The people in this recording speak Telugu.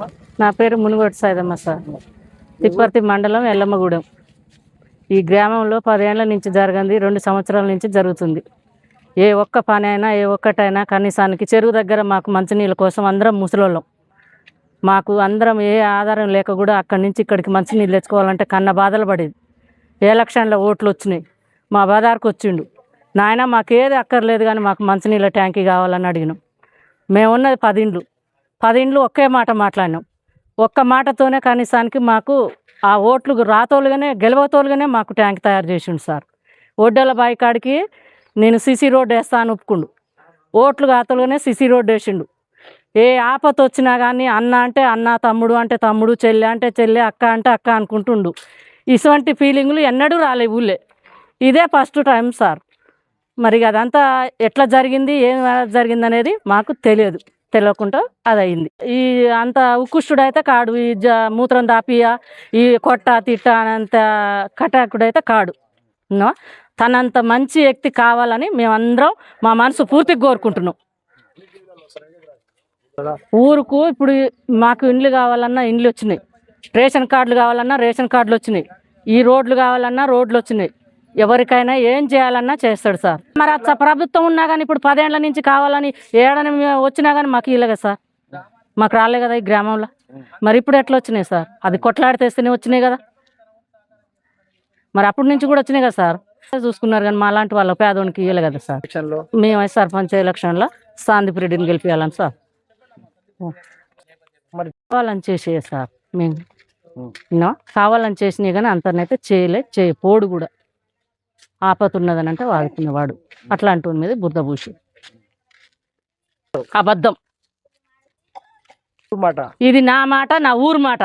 పేరమ్మా? నా పేరు మునుగోటి సాయిదమ్మ సార్. తిప్పర్తి మండలం ఎల్లమ్మగూడెం. ఈ గ్రామంలో పదేళ్ళ నుంచి జరగంది రెండు సంవత్సరాల నుంచి జరుగుతుంది. ఏ ఒక్క పని అయినా ఏ ఒక్కటైనా కనీసానికి చెరువు దగ్గర మాకు మంచినీళ్ళ కోసం అందరం ముసలోళ్ళం. మాకు అందరం ఏ ఆధారం లేక కూడా అక్కడి నుంచి ఇక్కడికి మంచినీళ్ళు తెచ్చుకోవాలంటే కన్న బాధలు పడేది. ఎలక్షన్లో ఓట్లు వచ్చినాయి? మా బజార్కు వచ్చిండు. నాయన మాకేది అక్కర్లేదు కానీ మాకు మంచినీళ్ళ ట్యాంకీ కావాలని అడిగినాం. మేము ఉన్నది పదిండ్లు ఒకే మాట మాట్లాడినాం. ఒక్క మాటతోనే కనీసానికి మాకు ఆ ఓట్లు రాతోలుగానే గెలవతోలుగానే మాకు ట్యాంక్ తయారు చేసిండు సార్. ఒడ్డల బాయి కాడికి నేను సిసి రోడ్ వేస్తాను ఒప్పుకుండు. ఓట్లు కాతలుగానే సిసి రోడ్ వేసిండు. ఏ ఆపత వచ్చినా కానీ అన్న అంటే అన్న తమ్ముడు అంటే తమ్ముడు చెల్లె అంటే చెల్లె అక్క అంటే అక్క అనుకుంటుండు. ఇటువంటి ఫీలింగులు ఎన్నడూ రాలే ఊళ్ళే. ఇదే ఫస్ట్ టైం సార్. మరి అదంతా ఎట్లా జరిగింది ఏం జరిగింది అనేది మాకు తెలియదు. తెలియకుండా అది అయింది ఈ అంత ఉక్కుష్టుడు అయితే కాడు. ఈ జ మూత్రం దాపియ ఈ కొట్ట తిట్ట అనంత కటాకుడు అయితే కాడు. నో? తనంత మంచి వ్యక్తి కావాలని మేమందరం మా మనసు పూర్తిగా కోరుకుంటున్నాం. ఊరుకు ఇప్పుడు మాకు ఇండ్లు కావాలన్నా ఇండ్లు వచ్చినాయి రేషన్ కార్డులు కావాలన్నా రేషన్ కార్డులు వచ్చినాయి ఈ రోడ్లు కావాలన్నా రోడ్లు వచ్చినాయి ఎవరికైనా ఏం చేయాలన్నా చేస్తాడు సార్. మరి అచ్చ ప్రభుత్వం ఉన్నా కానీ ఇప్పుడు పదేళ్ళ నుంచి కావాలని ఏడని వచ్చినా కానీ మాకు కదా సార్. మాకు రాలే కదా ఈ గ్రామంలో. మరి ఇప్పుడు ఎట్లా వచ్చినాయి సార్? అది కొట్లాడితేస్తేనే వచ్చినాయి కదా. మరి అప్పటి నుంచి కూడా వచ్చినాయి కదా సార్. చూసుకున్నారు కానీ మా లాంటి వాళ్ళ పేదోనికి ఇవ్వలే కదా సార్. మేము సర్పంచ్ ఎలక్షన్లో సాందీప్ రెడ్డిని గెలిపించాలని సార్. మరి కావాలని చేసే సార్ మేము. కావాలని చేసినాయి కానీ అంతనైతే చేయలే చేయపోడు కూడా. ఆపత ఉన్నదని అంటే వాడుకునేవాడు. అట్లాంటి వాడి మీద బుద్ధభూషి అబద్ధం. మాట. ఇది నా మాట నా ఊరు మాట.